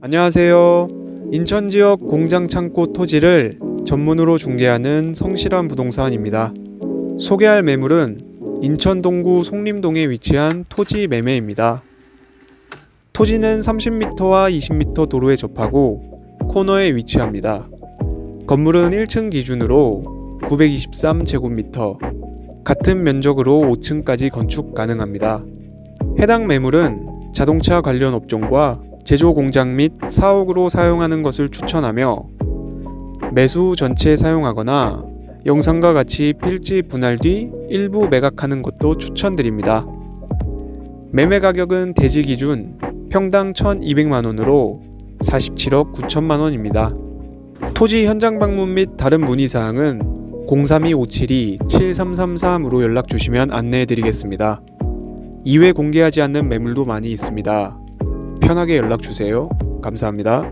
안녕하세요. 인천 지역 공장 창고 토지를 전문으로 중개하는 성실한 부동산입니다. 소개할 매물은 인천 동구 송림동에 위치한 토지 매매입니다. 토지는 30m와 20m 도로에 접하고 코너에 위치합니다. 건물은 1층 기준으로 923제곱미터, 같은 면적으로 5층까지 건축 가능합니다. 해당 매물은 자동차 관련 업종과 제조 공장 및 사옥으로 사용하는 것을 추천하며 매수 후 전체 사용하거나 영상과 같이 필지 분할 뒤 일부 매각하는 것도 추천드립니다. 매매 가격은 대지 기준 평당 1,200만 원으로 47억 9천만 원입니다. 토지 현장 방문 및 다른 문의 사항은 032-572-7333으로 연락 주시면 안내해 드리겠습니다. 이외 공개하지 않는 매물도 많이 있습니다. 편하게 연락 주세요. 감사합니다.